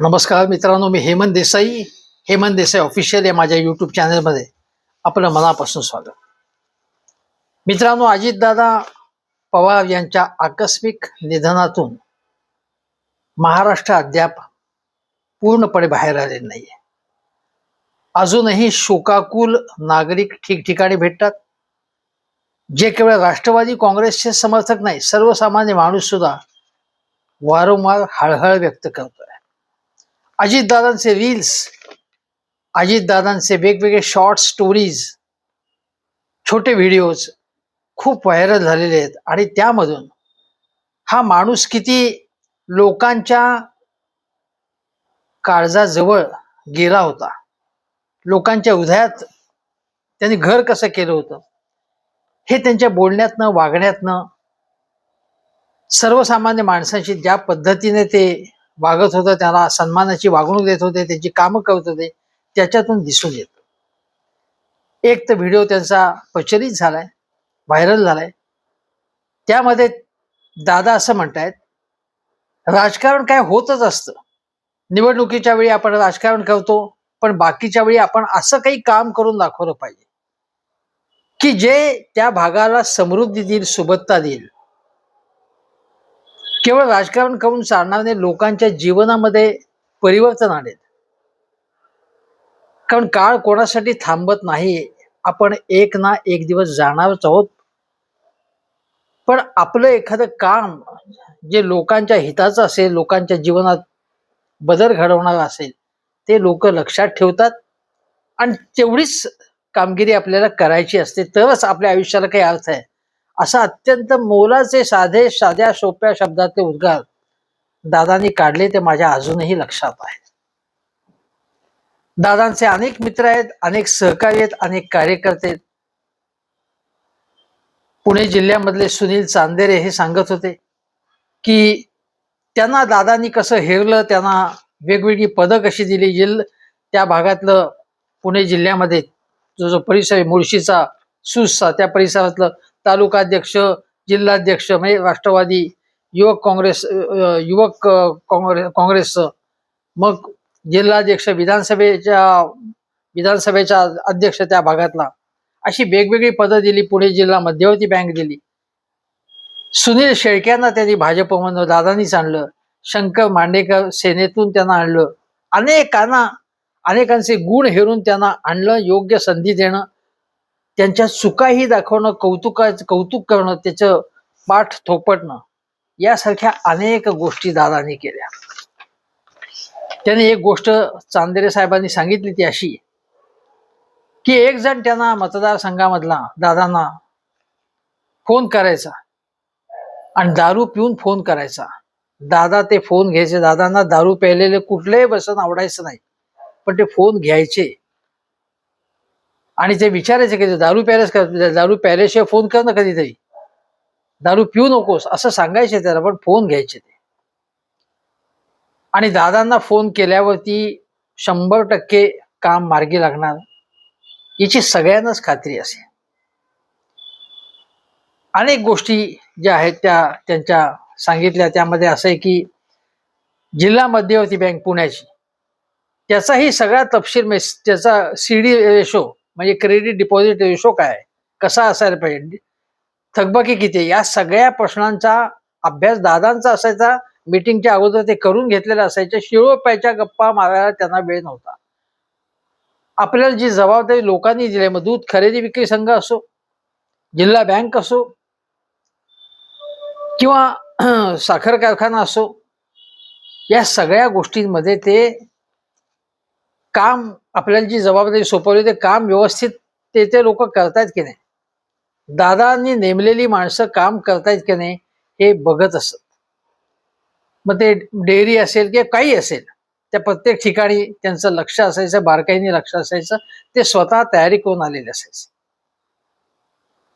नमस्कार मित्रांनो मी हेमंत देसाई. हेमंत देसाई ऑफिशियल या माझ्या यूट्यूब चॅनलमध्ये आपलं मनापासून स्वागत. मित्रांनो अजितदादा पवार यांच्या आकस्मिक निधनातून महाराष्ट्र अद्याप पूर्णपणे बाहेर आलेले नाहीये. अजूनही शोकाकुल नागरिक ठिकठिकाणी भेटतात. जे केवळ राष्ट्रवादी काँग्रेसचे समर्थक नाही सर्वसामान्य माणूस सुद्धा वारंवार हळहळ व्यक्त करतोय. अजितदादांचे रील्स अजितदादांचे वेगवेगळे शॉर्ट स्टोरीज छोटे व्हिडिओज खूप व्हायरल झालेले आहेत. आणि त्यामधून हा माणूस किती लोकांच्या काळजाजवळ गेला होता. लोकांच्या हृदयात त्यांनी घर कसं केलं होतं. हे त्यांच्या बोलण्यातनं वागण्यातनं सर्वसामान्य माणसांशी ज्या पद्धतीने ते वागत होतं त्याला सन्मानाची वागणूक देत होते त्यांची कामं करत होते त्याच्यातून दिसून येत. एक तर व्हिडिओ त्यांचा प्रचलित झालाय व्हायरल झालाय. त्यामध्ये दादा असं म्हणतायत राजकारण काय होतच असतं. निवडणुकीच्या वेळी आपण राजकारण करतो पण बाकीच्या वेळी आपण असं काही काम करून दाखवलं पाहिजे. की जे त्या भागाला समृद्धी देईल सुबत्ता देईल. केवळ राजकारण करून चालणार नाही लोकांच्या जीवनामध्ये परिवर्तन आणेल. कारण काळ कोणासाठी थांबत नाही आपण एक ना एक दिवस जाणारच आहोत. पण आपलं एखादं काम जे लोकांच्या हिताचं असेल लोकांच्या जीवनात बदल घडवणार असेल ते लोक लक्षात ठेवतात. आणि तेवढीच कामगिरी आपल्याला करायची असते तरच आपल्या आयुष्याला काही अर्थ आहे. असा अत्यंत मोलाचे साधे साध्या सोप्या शब्दातले उद्गार दादांनी काढले ते माझ्या अजूनही लक्षात आहेत. दादांचे अनेक मित्र आहेत अनेक सहकारी आहेत अनेक कार्यकर्ते आहेत. पुणे जिल्ह्यामधले सुनील चांदेरे हे सांगत होते की त्यांना दादांनी कसं हेरलं त्यांना वेगवेगळी पदं कशी दिली जिल्ह त्या भागातलं पुणे जिल्ह्यामध्ये जो जो परिसर आहे मुळशीचा सुसचा त्या परिसरातलं तालुकाध्यक्ष जिल्हाध्यक्ष म्हणजे राष्ट्रवादी युवक काँग्रेस युवक काँग्रेस काँग्रेस. काँग्रेसचं मग जिल्हाध्यक्ष विधानसभेच्या विधानसभेच्या अध्यक्ष त्या भागातला. अशी वेगवेगळी पदं दिली पुणे जिल्हा मध्यवर्ती बँक दिली. सुनील शेळक्यांना त्यांनी भाजपमधनं दादानीच आणलं. शंकर मांडेकर सेनेतून त्यांना आणलं. अनेकांना अनेकांचे गुण हेरून त्यांना आणलं योग्य संधी देणं त्यांच्या चुकाही दाखवणं कौतुका कौतुक करणं त्याचं पाठ थोपटणं यासारख्या अनेक गोष्टी दादांनी केल्या. त्याने एक गोष्ट चांदेरे साहेबांनी सांगितली ती अशी की एक जण त्यांना मतदारसंघामधला दादांना फोन करायचा आणि दारू पिऊन फोन करायचा. दादा ते फोन घ्यायचे दादांना दारू प्यायलेले कुठलेही व्यसन आवडायचं नाही पण ते फोन घ्यायचे. आणि ते विचारायचे कधी दारू प्यायलाच कर दारू प्यायल्याशिवाय फोन कर ना कधीतरी. दारू पिऊ नकोस असं सांगायचे त्याला पण फोन घ्यायचे ते. आणि दादांना फोन केल्यावरती शंभर टक्के काम मार्गी लागणार. याची सगळ्यांनाच खात्री असे अनेक गोष्टी ज्या आहेत त्या त्यांच्या सांगितल्या. त्यामध्ये असं आहे की जिल्हा मध्यवर्ती बँक पुण्याची त्याचाही सगळा तपशील मेस त्याचा सीडी रेशो म्हणजे क्रेडिट डिपॉझिट रेशो काय? कसा असायला पाहिजे? थकबाकी किती? या सगळ्या प्रश्नांचा अभ्यास दादांचा असायचा. मीटिंगच्या अगोदर ते करून घेतलेलं असायचं. शिळोप्याच्या गप्पा मारायला त्यांना वेळ नव्हता. आपल्याला जी जबाबदारी लोकांनी दिली मग दूध खरेदी विक्री संघ असो जिल्हा बँक असो किंवा साखर कारखाना असो या सगळ्या गोष्टींमध्ये ते काम आपल्याला जी जबाबदारी सोपवली ते काम व्यवस्थित ते ते लोक करतायत की नाही? दादांनी नेमलेली माणसं काम करतायत की नाही हे बघत असत. मग ते डेअरी असेल किंवा काही असेल त्या प्रत्येक ठिकाणी त्यांचं लक्ष असायचं बारकाईने लक्ष असायचं ते स्वतः तयारी करून आलेले असायचं.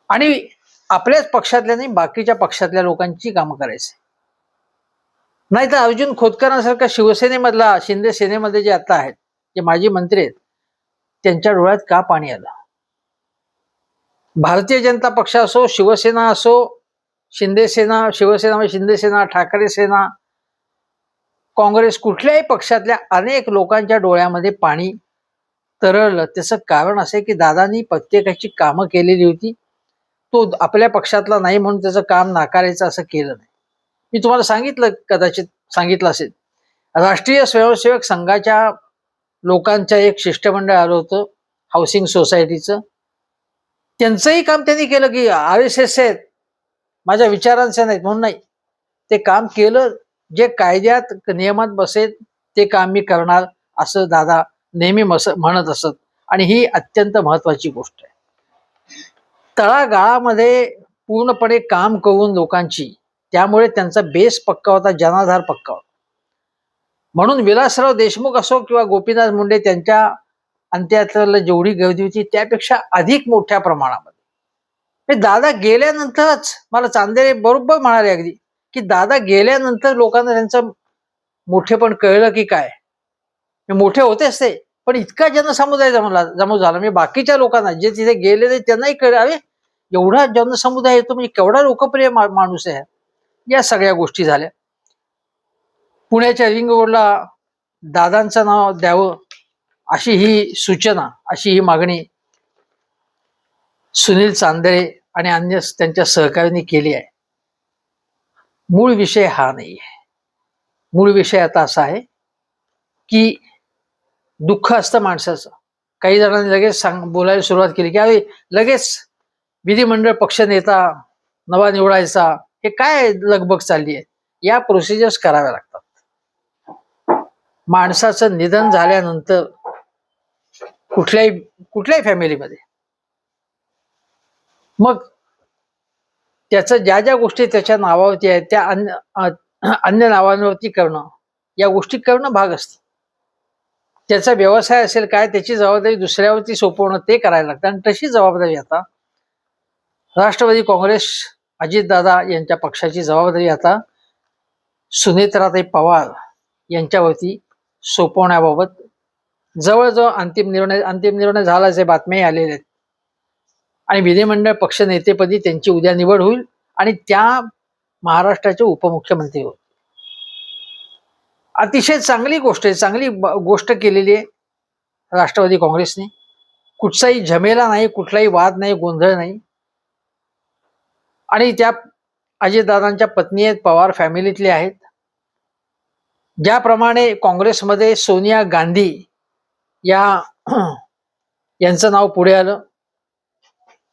आणि आपल्याच पक्षातल्या नाही बाकीच्या पक्षातल्या लोकांची कामं करायचे. नाही तर अर्जुन खोतकरांसारखा शिवसेनेमधला शिंदे सेनेमध्ये जे आता आहेत जे माजी मंत्री आहेत त्यांच्या डोळ्यात का पाणी आलं? भारतीय जनता पक्ष असो शिवसेना असो शिंदेसेना शिवसेना म्हणजे शिंदेसेना ठाकरे सेना काँग्रेस कुठल्याही पक्षातल्या अनेक लोकांच्या डोळ्यामध्ये पाणी तरळलं. त्याचं कारण असं आहे की दादांनी प्रत्येकाची कामं केलेली होती. तो आपल्या पक्षातला नाही म्हणून त्याचं काम नाकारायचं असं केलं नाही. मी तुम्हाला सांगितलं कदाचित सांगितलं असेल. राष्ट्रीय स्वयंसेवक संघाच्या लोकांचं एक शिष्टमंडळ आलं होतं हाऊसिंग सोसायटीचं त्यांचंही काम त्यांनी केलं की आर एस एस आहेत. माझ्या विचारांचे नाहीत म्हणून नाही. ते काम केलं जे कायद्यात नियमात बसेल ते काम मी करणार असं दादा नेहमी मस म्हणत असत. आणि ही अत्यंत महत्वाची गोष्ट आहे. तळागाळामध्ये पूर्णपणे काम करून लोकांची त्यामुळे त्यांचा बेस पक्का होता जनाधार पक्का होता. म्हणून विलासराव देशमुख असो किंवा गोपीनाथ मुंडे त्यांच्या अंत्यातलं जेवढी गर्दी होती त्यापेक्षा अधिक मोठ्या प्रमाणामध्ये. हे दादा गेल्यानंतरच मला चांदेरे बरोबर म्हणाले अगदी की दादा गेल्यानंतर लोकांना त्यांचं मोठेपण कळलं की काय? हे मोठे होतेच ते पण इतका जनसमुदाय जमला जमू झाला. म्हणजे बाकीच्या लोकांना जे तिथे गेले ते त्यांनाही कळलं अरे एवढा जनसमुदाय येतो म्हणजे केवढा लोकप्रिय माणूस आहे. या सगळ्या गोष्टी झाल्या. पुण्याच्या रिंग रोडला दादांचं नाव द्यावं अशी ही सूचना अशी ही मागणी सुनील चांदळे आणि अन्य त्यांच्या सहकार्याने केली आहे. मूळ विषय हा नाही आहे. मूळ विषय आता असा आहे की दुःख असतं माणसाचं. काही जणांनी लगेच सांग बोलायला सुरुवात केली की अरे लगेच विधिमंडळ पक्ष नेता नवा निवडायचा हे काय लगबग चालली आहे? या प्रोसिजर्स कराव्या लागतात. माणसाचं निधन झाल्यानंतर कुठल्याही कुठल्याही फॅमिलीमध्ये मग त्याचं ज्या ज्या गोष्टी त्याच्या नावावरती आहेत त्या अन्य अन्य नावांवरती करणं या गोष्टी करणं भाग असतं. त्याचा व्यवसाय असेल काय त्याची जबाबदारी दुसऱ्यावरती सोपवणं ते करायला लागतं. आणि तशी जबाबदारी आता राष्ट्रवादी काँग्रेस अजितदादा यांच्या पक्षाची जबाबदारी आता सुनेत्राताई पवार यांच्यावरती सोपवण्याबाबत. जवळजवळ अंतिम निर्णय अंतिम निर्णय झाल्याचे बातम्याही आलेल्या आहेत. आणि विधिमंडळ पक्ष नेतेपदी त्यांची उद्या निवड होईल आणि त्या महाराष्ट्राचे उपमुख्यमंत्री होतील. अतिशय चांगली गोष्ट आहे चांगली गोष्ट केलेली आहे राष्ट्रवादी काँग्रेसने. कुठचाही झमेला नाही कुठलाही वाद नाही गोंधळ नाही. आणि त्या अजितदादांच्या पत्नी आहेत पवार फॅमिलीतले आहेत. ज्याप्रमाणे काँग्रेसमध्ये सोनिया गांधी या यांचं नाव पुढे आलं.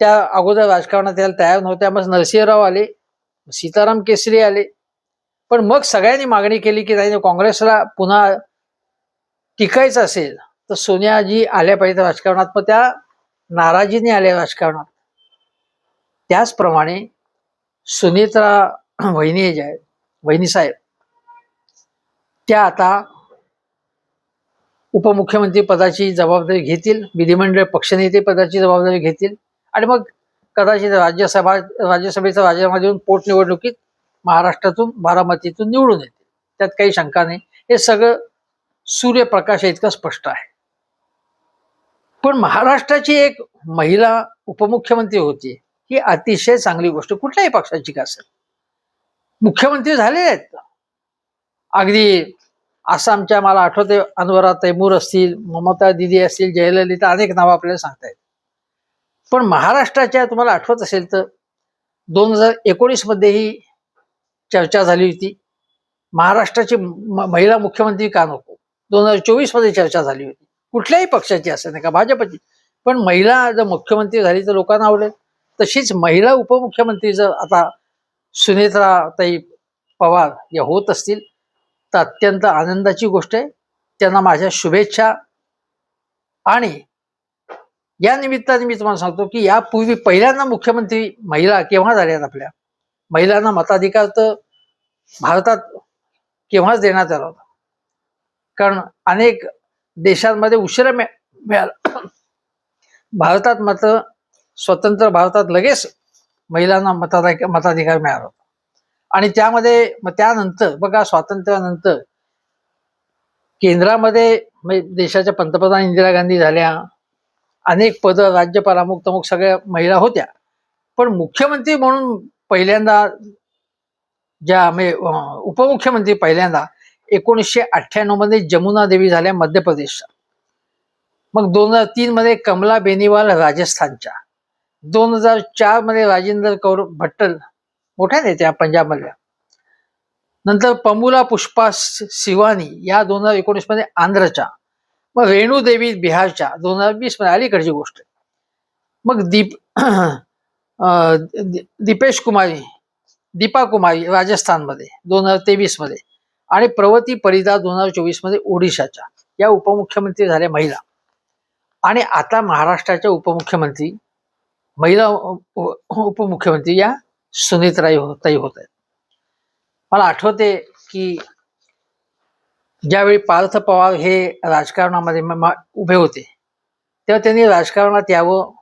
त्या अगोदर राजकारणात यायला तयार नव्हत्या. मग नरसिंहराव आले सीताराम केसरी आले. पण मग सगळ्यांनी मागणी केली की नाही काँग्रेसला पुन्हा टिकायचं असेल तर सोनियाजी आल्या पाहिजे राजकारणात. मग त्या नाराजीने आल्या राजकारणात. त्याचप्रमाणे सुनेत्रा वहिनी ज्या आहेत वहिनी साहेब त्या आता उपमुख्यमंत्री पदाची जबाबदारी घेतील विधिमंडळ पक्षनेते पदाची जबाबदारी घेतील आणि मग कदाचित राज्यसभा राज्यसभेचा राजीनामा देऊन पोटनिवडणुकीत महाराष्ट्रातून बारामतीतून निवडून येतील. त्यात काही शंका नाही. हे सगळं सूर्यप्रकाश इतकं स्पष्ट आहे. पण महाराष्ट्राची एक महिला उपमुख्यमंत्री होती ही अतिशय चांगली गोष्ट. कुठल्याही पक्षाची का असेल? मुख्यमंत्री झालेले आहेत. अगदी आसामच्या मला आठवते अनवरा तैमूर असतील ममता दिदी असतील जयललिता अनेक नावं आपल्याला सांगता येत पण महाराष्ट्राच्या तुम्हाला आठवत असेल तर दोन हजार एकोणीसमध्येही चर्चा झाली होती. महाराष्ट्राची म- महिला मुख्यमंत्री का नको? दोन हजार चोवीसमध्ये चर्चा झाली होती. कुठल्याही पक्षाची असेल नाही का भाजपची. पण महिला जर मुख्यमंत्री झाली तर लोकांना आवडेल. तशीच महिला उपमुख्यमंत्री जर आता सुनेत्राताई पवार या होत असतील तर अत्यंत आनंदाची गोष्ट आहे. त्यांना माझ्या शुभेच्छा. आणि या निमित्ताने मी तुम्हाला सांगतो की यापूर्वी पहिल्यांदा मुख्यमंत्री महिला केव्हा झाल्यात आपल्या? महिलांना मताधिकार तर भारतात केव्हाच देण्यात आला होता. कारण अनेक देशांमध्ये उशिरा मिळाला. भारतात मात्र स्वतंत्र भारतात लगेच महिलांना मताधिकार मताधिकार मिळाला होता. आणि त्यामध्ये मग त्यानंतर बघा स्वातंत्र्यानंतर केंद्रामध्ये म्हणजे देशाच्या पंतप्रधान इंदिरा गांधी झाल्या अनेक पद राज्यपाल अमुक तमुक सगळ्या महिला होत्या. पण मुख्यमंत्री म्हणून पहिल्यांदा ज्या म्हणजे उपमुख्यमंत्री पहिल्यांदा एकोणीसशे अठ्ठ्याण्णवमध्ये जमुना देवी झाल्या मध्य प्रदेशच्या. मग दोन हजार तीन मध्ये कमला बेनीवाल राजस्थानच्या. दोन हजार चारमध्ये राजेंद्र कौर भट्टल मोठ्या नेत्या पंजाबमधल्या नंतर पमुला पुष्पा शिवानी या दोन हजार एकोणीसमध्ये आंध्रच्या मग रेणू देवी बिहारच्या दोन हजार वीसमध्ये अलीकडची गोष्ट मग दीप दीपेश कुमारी दीपा कुमारी राजस्थानमध्ये दोन हजार तेवीसमध्ये आणि प्रवती परिदा दोन हजार चोवीसमध्ये ओडिशाच्या या उपमुख्यमंत्री झाल्या महिला. आणि आता महाराष्ट्राच्या उपमुख्यमंत्री महिला उपमुख्यमंत्री या सुनीतराई हो- ताई होत आहेत. मला आठवते की ज्यावेळी पार्थ पवार हे राजकारणामध्ये उभे होते तेव्हा त्यांनी राजकारणात यावं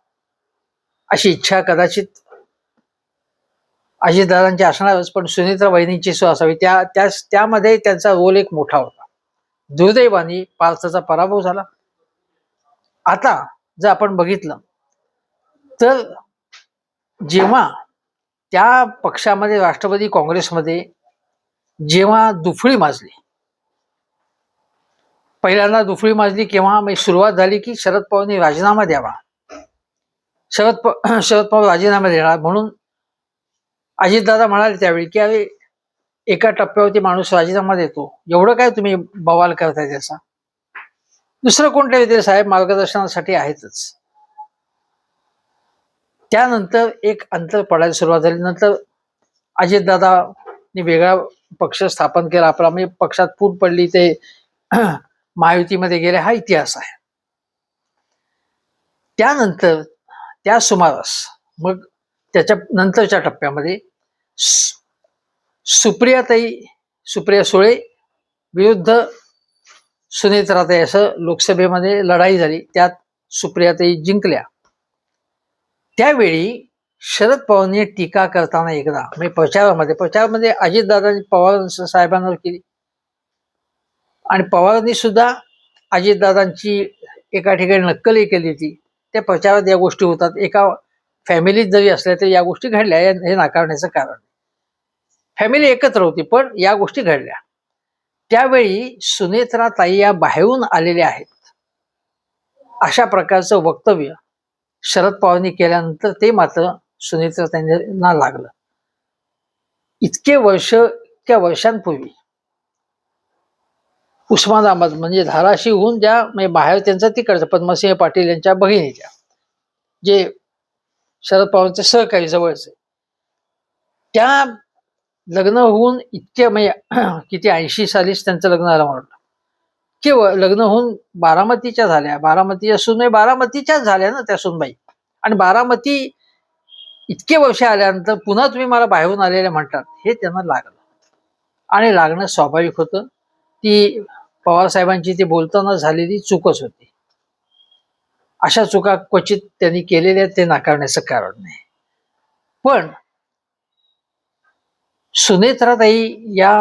अशी इच्छा कदाचित अजितदादांची असणारच पण सुनीत्रा वहिनींची सो असावी. त्या त्या त्यामध्ये त्यांचा रोल एक मोठा होता. दुर्दैवानी पार्थचा पराभव झाला. आता जर आपण बघितलं तर जेव्हा त्या पक्षामध्ये राष्ट्रवादी काँग्रेसमध्ये जेव्हा दुफळी माजली पहिल्यांदा दुफळी माजली केव्हा? सुरुवात झाली की शरद पवारांनी राजीनामा द्यावा. शरद प शरद पवार राजीनामा देणार म्हणून अजितदादा म्हणाले त्यावेळी की अरे एका टप्प्यावरती माणूस राजीनामा देतो. एवढं काय तुम्ही बवाल करताय त्याचा? दुसरं कोणत्या ते साहेब? मार्गदर्शनासाठी आहेतच. त्यानंतर एक अंतर पडायला सुरुवात झाली. नंतर अजितदादानी वेगळा पक्ष स्थापन केला. आपला म्हणजे पक्षात फूट पडली ते महायुतीमध्ये गेले. हा इतिहास आहे. त्यानंतर त्या सुमारास मग त्याच्या नंतरच्या टप्प्यामध्ये सुप्रियाताई सुप्रिया सुळे विरुद्ध सुनेत्राताई असं लोकसभेमध्ये लढाई झाली. त्यात सुप्रियाताई जिंकल्या. त्यावेळी शरद पवारांनी टीका करताना एकदा म्हणजे प्रचारामध्ये प्रचारामध्ये अजितदादांनी पवार साहेबांवर केली. आणि पवारांनी सुद्धा अजितदादांची एका ठिकाणी नक्कलही केली होती. त्या प्रचारात या गोष्टी होतात. एका फॅमिलीत जरी असल्या तरी या गोष्टी घडल्या. हे नाकारण्याचं कारण. फॅमिली एकत्र होती पण या गोष्टी घडल्या. त्यावेळी सुनेत्रा ताई या बाहेरून आलेल्या आहेत. अशा प्रकारचं वक्तव्य शरद पवारांनी केल्यानंतर ते मात्र सुनेत्रा त्यांना लागलं. इतके वर्ष इतक्या वर्षांपूर्वी उस्मानाबाद म्हणजे धाराशिवहून ज्या म्हणजे बाहेर त्यांचं तिकडचं पद्मसिंह पाटील यांच्या बहिणीच्या जे शरद पवारांचे सहकारी जवळचे त्या लग्न होऊन इतक्या म्हणजे किती ऐंशी सालीच त्यांचं लग्न झालं म्हणून. केवळ लग्न होऊन बारामतीच्या झाल्या. बारामतीच्या म्हणजे सुनबाई बारामतीच्याच झाल्या ना त्या सुनबाई. आणि बारामती इतके वर्ष आल्यानंतर पुन्हा तुम्ही मला बाहेरून आलेले म्हणतात. हे त्यांना लागलं. आणि लागणं स्वाभाविक होतं. ती पवारसाहेबांची ती बोलताना झालेली चूकच होती. अशा चुका क्वचित त्यांनी केलेल्या ते नाकारण्याचं कारण नाही. पण सुनेत्राताई या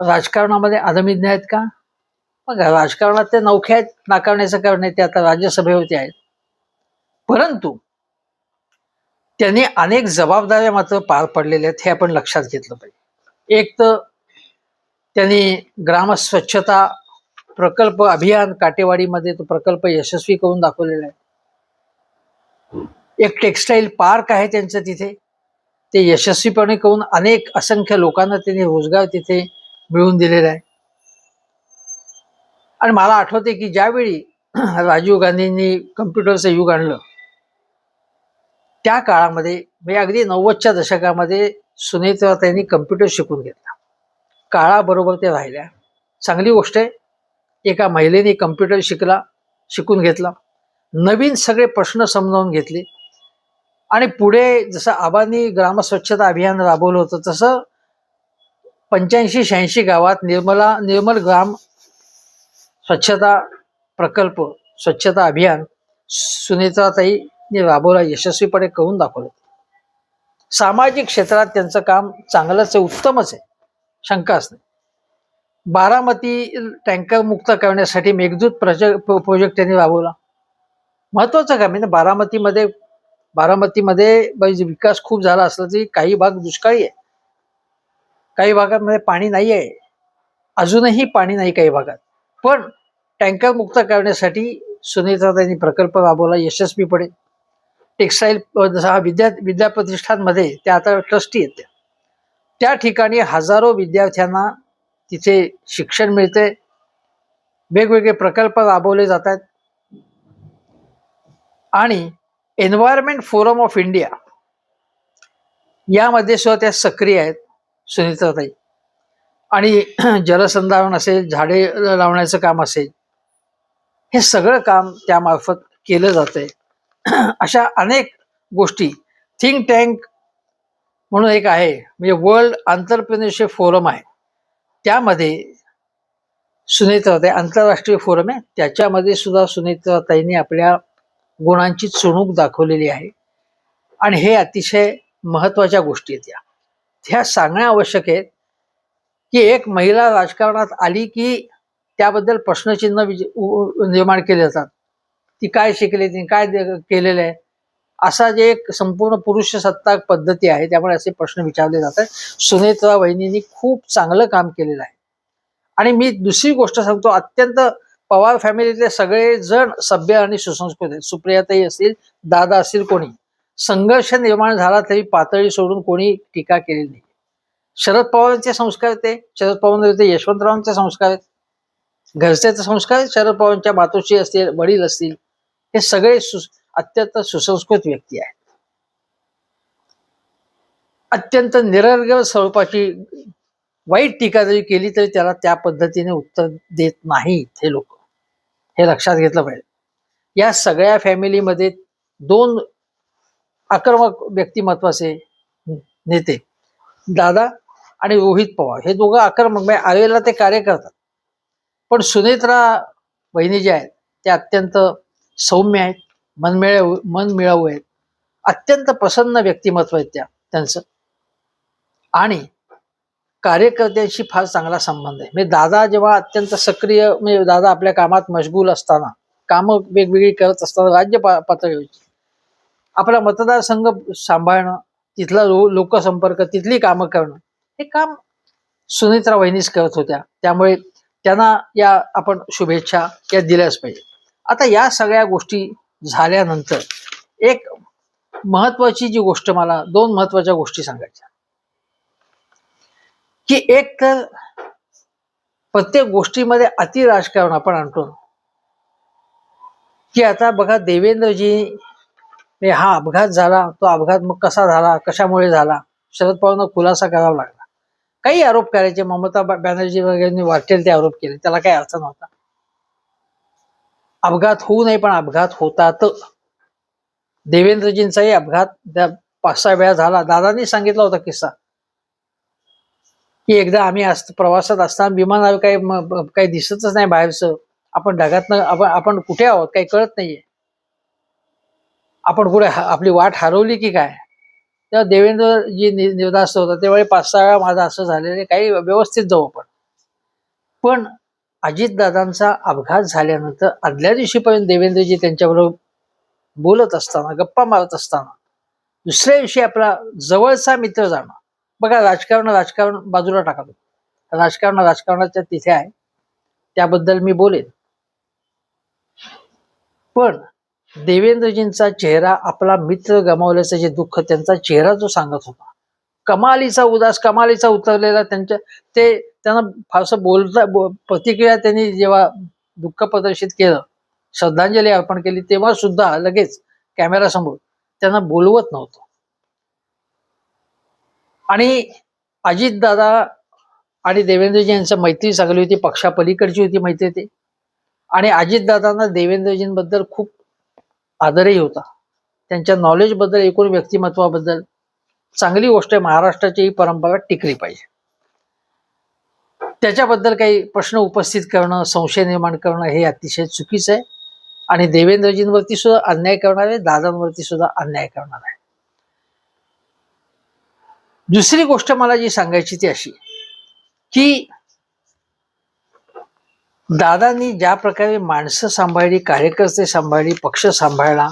राजकारणामध्ये अदमिज्ञ आहेत का? मग राजकारणात ते नौख्या आहेत नाकारण्याचं कारण आहे ते आता राज्यसभेवरती आहेत. परंतु त्यांनी अनेक जबाबदाऱ्या मात्र पार पडलेल्या आहेत हे आपण लक्षात घेतलं पाहिजे. एक तर त्यांनी ग्राम स्वच्छता प्रकल्प अभियान काटेवाडीमध्ये तो प्रकल्प यशस्वी करून दाखवलेला आहे. एक टेक्स्टाईल पार्क आहे त्यांचं तिथे. ते यशस्वीपणे करून अनेक असंख्य लोकांना त्यांनी रोजगार तिथे मिळवून दिलेला आहे. आणि मला आठवते की ज्यावेळी राजीव गांधींनी कम्प्युटरचं युग आणलं त्या काळामध्ये म्हणजे अगदी नव्वदच्या दशकामध्ये सुनेत्रा त्यांनी कम्प्युटर शिकून घेतला. काळाबरोबर ते राहिल्या. चांगली गोष्ट आहे एका महिलेने कम्प्युटर शिकला शिकून घेतला. नवीन सगळे प्रश्न समजावून घेतले. आणि पुढे जसं आबांनी ग्रामस्वच्छता अभियान राबवलं होतं तसं पंच्याऐंशी शहाऐंशी गावात निर्मला निर्मल ग्राम स्वच्छता प्रकल्प स्वच्छता अभियान सुनीताताईने राबवला यशस्वीपणे करून दाखवलं. सामाजिक क्षेत्रात त्यांचं काम चांगलंच आहे उत्तमच आहे. शंकाच नाही बारामती टँकर मुक्त करण्यासाठी मेघदूत प्रज प्रोजेक्ट त्यांनी राबवला. महत्वाचं काम आहे ना बारामतीमध्ये बारामतीमध्ये म्हणजे विकास खूप झाला असला तरी काही भाग दुष्काळी आहे. काही भागामध्ये पाणी नाही आहे अजूनही पाणी नाही काही भागात. पण टँकर मुक्त करण्यासाठी सुनीताताईंनी प्रकल्प राबवला यशस्वीपणे. टेक्स्टाईल जसा हा विद्या विद्याप्रतिष्ठानमध्ये त्या आता ट्रस्टी येते त्या. ठिकाणी हजारो विद्यार्थ्यांना तिथे शिक्षण मिळते. वेगवेगळे प्रकल्प राबवले जात आहेत. आणि एन्व्हायरमेंट फोरम ऑफ इंडिया यामध्ये सुद्धा त्या सक्रिय आहेत सुनीताताई. आणि जलसंधारण असेल झाडे लावण्याचं काम असेल हे सगळं काम त्यामार्फत केलं जाते अशा अनेक गोष्टी. थिंक टँक म्हणून एक आहे. म्हणजे वर्ल्ड आंतरप्रिनरशिप फोरम आहे. त्यामध्ये सुनीताताई आंतरराष्ट्रीय फोरम आहे. त्याच्यामध्ये सुद्धा सुनेत्राताईंनी आपल्या गुणांची चुणूक दाखवलेली आहे. आणि हे अतिशय महत्त्वाच्या गोष्टी आहेत या. ह्या सांगण्या आवश्यक आहेत. की एक महिला राजकारणात आली की त्याबद्दल प्रश्नचिन्ह निर्माण केले जातात. ती काय शिकली ती काय केलेलं आहे? असा जे एक संपूर्ण पुरुष सत्ताक पद्धती आहे त्यामुळे असे प्रश्न विचारले जातात सुनेत्रा वहिनींनी खूप चांगलं काम केलेलं आहे. आणि मी दुसरी गोष्ट सांगतो अत्यंत पवार फॅमिलीतले सगळे जण सभ्य आणि सुसंस्कृत आहेत. सुप्रियाताई असतील दादा असतील कोणी. संघर्ष निर्माण झाला तरी पातळी सोडून कोणी टीका केलेली नाही. शरद पवारांचे संस्कार आहेत ते. शरद पवार ते यशवंतरावांचे संस्कार आहेत. घरचे संस्कार शरद पवारांच्या मातोश्री असतील वडील असतील हे सगळे सु अत्यंत सुसंस्कृत व्यक्ती आहेत. अत्यंत निरर्ग स्वरूपाची वाईट टीका जरी केली तरी त्याला त्या पद्धतीने उत्तर देत नाहीत हे लोक. हे लक्षात घेतलं पाहिजे. या सगळ्या फॅमिलीमध्ये दोन आक्रमक व्यक्तिमत्वाचे नेते. दादा आणि रोहित पवार. हे दोघं आक्रमक म्हणजे आवेला ते कार्य करतात. पण सुनेत्रा बहिणी ज्या आहेत त्या अत्यंत सौम्य आहेत मनमिळाऊ मन मिळावू आहेत. अत्यंत प्रसन्न व्यक्तिमत्व आहेत त्या त्यांचं. आणि कार्यकर्त्यांशी फार चांगला संबंध आहे. म्हणजे दादा जेव्हा अत्यंत सक्रिय म्हणजे दादा आपल्या कामात मशगूल असताना कामं वेगवेगळी करत असताना राज्य पा- पातळीवरची आपला मतदारसंघ सांभाळणं तिथला लो लोकसंपर्क तिथली कामं करणं हे काम सुनित्रा वहिनीच करत होत्या. त्यामुळे त्यांना या आपण शुभेच्छा या दिल्याच पाहिजे. आता या सगळ्या गोष्टी झाल्यानंतर एक महत्वाची जी गोष्ट मला दोन महत्त्वाच्या गोष्टी सांगायच्या. की एक तर प्रत्येक गोष्टीमध्ये अति राजकारण आपण आणतो. की आता बघा देवेंद्रजी हा अपघात झाला तो अपघात मग कसा झाला कशामुळे झाला? शरद पवारांना खुलासा करावा लागला. काही आरोप करायचे. ममता बॅनर्जी वगैरे वाटेल ते आरोप केले. त्याला काही अर्थ नव्हता. अपघात होऊ नये पण अपघात होतात. देवेंद्रजींचाही अपघात त्या पाच सहा वेळा झाला. दादांनी सांगितला होता किस्सा. की एकदा आम्ही अस- प्रवासात असताना विमानावर काही काही दिसतच नाही बाहेरचं. आपण ढगातनं आपण आपण कुठे आहोत? काही कळत नाहीये. आपण कुठे आपली वाट हरवली की काय? तेव्हा देवेंद्र जी नि- निर्धास्त होता त्यावेळी पाच सहा वेळा माझं असं झालेलं काही व्यवस्थित जाऊ आपण. पण अजितदादांचा अपघात झाल्यानंतर आदल्या दिवशीपर्यंत देवेंद्रजी त्यांच्याबरोबर बोलत असताना गप्पा मारत असताना दुसऱ्या दिवशी आपला जवळचा मित्र जाणं बघा राजकारण राजकारण बाजूला टाका राजकारण राजकारणाच्या तिथे आहे. त्याबद्दल मी बोलेन. पण देवेंद्रजींचा चेहरा आपला मित्र गमावल्याचं जे दुःख त्यांचा चेहरा जो सांगत होता. कमालीचा उदास कमालीचा उतरलेला त्यांच्या ते त्यांना फारसं बोलता बो- प्रतिक्रिया त्यांनी जेव्हा दुःख प्रदर्शित केलं श्रद्धांजली अर्पण केली तेव्हा सुद्धा लगेच कॅमेरा समोर त्यांना बोलवत नव्हतं. आणि अजितदादा आणि देवेंद्रजी यांचं मैत्री चांगली होती पक्षापलीकडची होती मैत्री ती आणि अजितदादांना देवेंद्रजींबद्दल खूप आदरही होता. त्यांच्या नॉलेजबद्दल एकूण व्यक्तिमत्वाबद्दल चांगली गोष्ट आहे महाराष्ट्राची ही परंपरा टिकली पाहिजे. त्याच्याबद्दल काही प्रश्न उपस्थित करणं संशय निर्माण करणं हे अतिशय चुकीचं आहे. आणि देवेंद्रजींवरती सुद्धा अन्याय करणार आहे दादांवरती सुद्धा अन्याय करणार आहे. दुसरी गोष्ट मला जी सांगायची ती अशी की दादांनी ज्या प्रकारे माणसं सांभाळली कार्यकर्ते सांभाळली पक्ष सांभाळला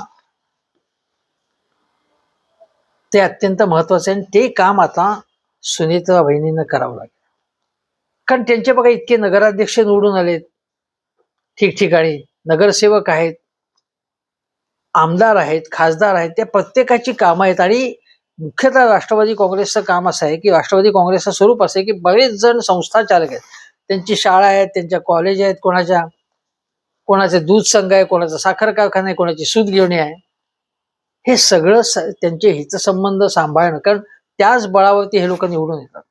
ते अत्यंत महत्वाचं आहे. आणि ते काम आता सुनीता बहिणीनं करावं लागेल. कारण त्यांचे बघा इतके नगराध्यक्ष निवडून आलेत. ठिकठिकाणी नगरसेवक आहेत आमदार आहेत खासदार आहेत. त्या प्रत्येकाची कामं आहेत. आणि मुख्यतः राष्ट्रवादी काँग्रेसचं काम असं आहे की राष्ट्रवादी काँग्रेसचं स्वरूप असं आहे की बरेच जण संस्था चालक आहेत. त्यांची शाळा आहेत त्यांच्या कॉलेज आहेत कोणाच्या कोणाचे दूध संघ आहे कोणाचा साखर कारखाना आहे कोणाची सूत गिरणी आहे. हे सगळं स- त्यांचे हितसंबंध सांभाळणं कारण त्याच बळावरती हे लोक निवडून येतात.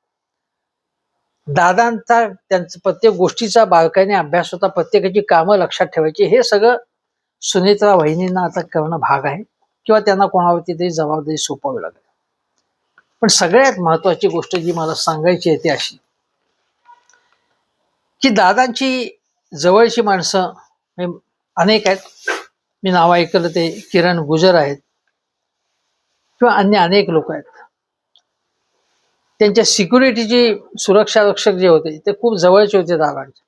दादांचा त्यांचा प्रत्येक गोष्टीचा बारकाईने अभ्यास होता प्रत्येकाची कामं लक्षात ठेवायची हे सगळं सुनेत्रा वहिनींना आता करणं भाग आहे किंवा त्यांना कोणावरती तरी जबाबदारी सोपावी लागेल पण सगळ्यात महत्वाची गोष्ट जी मला सांगायची आहे ती अशी की दादांची जवळची माणसं अनेक आहेत. मी नाव ऐकलं ते किरण गुजर आहेत. किंवा अन्य अनेक लोक आहेत. त्यांच्या सिक्युरिटीची सुरक्षा रक्षक जे होते ते खूप जवळचे होते दादांचे.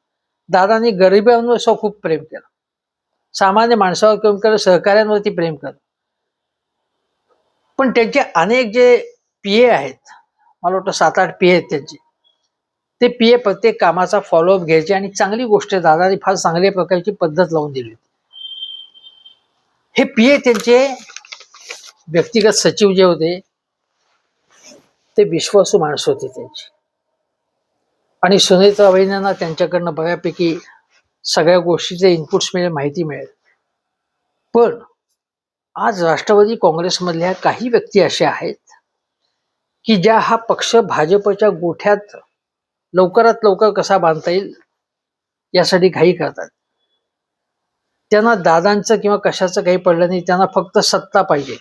दादांनी गरिबांवर सुद्धा खूप प्रेम केलं. सामान्य माणसावर प्रेम केलं सहकाऱ्यांवरती प्रेम केलं. पण त्यांचे अनेक जे पीए आहेत मला वाटतं सात आठ पीए आहेत त्यांचे ते पीए प्रत्येक कामाचा फॉलोअप घ्यायचे आणि चांगली गोष्ट दादाने फार चांगल्या प्रकारची पद्धत लावून दिली होती. हे पीए त्यांचे व्यक्तिगत सचिव जे होते ते विश्वासू माणसं होती त्यांची. आणि सुनीता वहिन्यांना त्यांच्याकडनं बऱ्यापैकी सगळ्या गोष्टीचे इनपुट्स मिळेल माहिती मिळेल. पण आज राष्ट्रवादी काँग्रेसमधल्या काही व्यक्ती अशा आहेत की ज्या हा पक्ष भाजपच्या गोठ्यात लवकरात लवकर कसा बांधता येईल यासाठी घाई करतात. त्यांना दादांचं किंवा कशाचं काही पडलं नाही त्यांना फक्त सत्ता पाहिजे.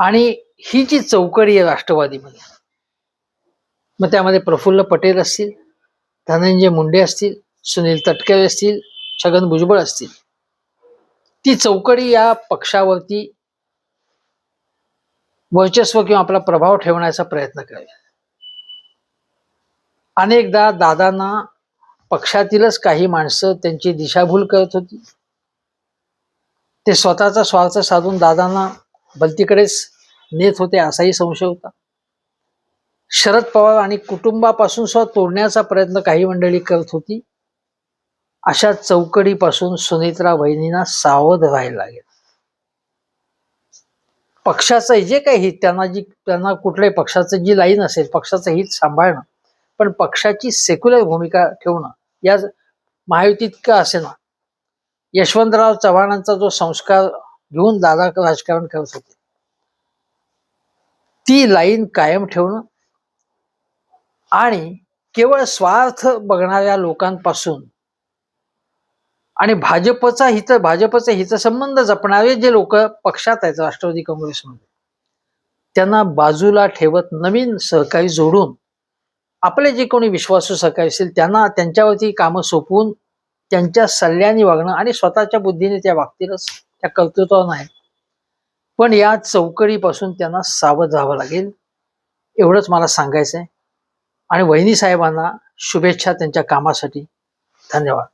आणि ही जी चौकडी आहे राष्ट्रवादीमध्ये मग त्यामध्ये प्रफुल्ल पटेल असतील धनंजय मुंडे असतील सुनील तटकरे असतील छगन भुजबळ असतील. ती चौकडी या पक्षावरती वर्चस्व किंवा आपला प्रभाव ठेवण्याचा प्रयत्न करेल. अनेकदा दादांना पक्षातीलच काही माणसं त्यांची दिशाभूल करत होती. ते स्वतःचा स्वार्थ साधून दादांना भलतीकडेच नेत होते असाही संशय होता. शरद पवार आणि कुटुंबापासून स्वतः तोडण्याचा प्रयत्न काही मंडळी करत होती. अशा चौकडीपासून सुनेत्रा वहिनींना सावध व्हायला लागेल पक्षाचं जे काही हित त्यांना जी त्यांना कुठल्याही पक्षाचं जी लाईन असेल पक्षाचं हित सांभाळणं पण पक्षाची सेक्युलर भूमिका ठेवणं या महायुतीत का असे ना. यशवंतराव चव्हाणांचा जो संस्कार घेऊन दादा राजकारण करत होते ती लाईन कायम ठेवणं आणि केवळ स्वार्थ बघणाऱ्या लोकांपासून आणि भाजपचा हित भाजपचे हितसंबंध जपणारे जे लोक पक्षात आहेत राष्ट्रवादी काँग्रेसमध्ये त्यांना बाजूला ठेवत नवीन सहकारी जोडून आपले जे कोणी विश्वासू सहकारी असतील त्यांना त्यांच्यावरती कामं सोपवून त्यांच्या सल्ल्याने वागणं आणि स्वतःच्या बुद्धीने त्या वागतीलच त्या कर्तृत्व नाही. पण या चौकडीपासून त्यांना सावध राहावं लागेल. एवढंच मला सांगायचं आहे आणि वहिनी साहेबांना शुभेच्छा त्यांच्या कामासाठी. धन्यवाद.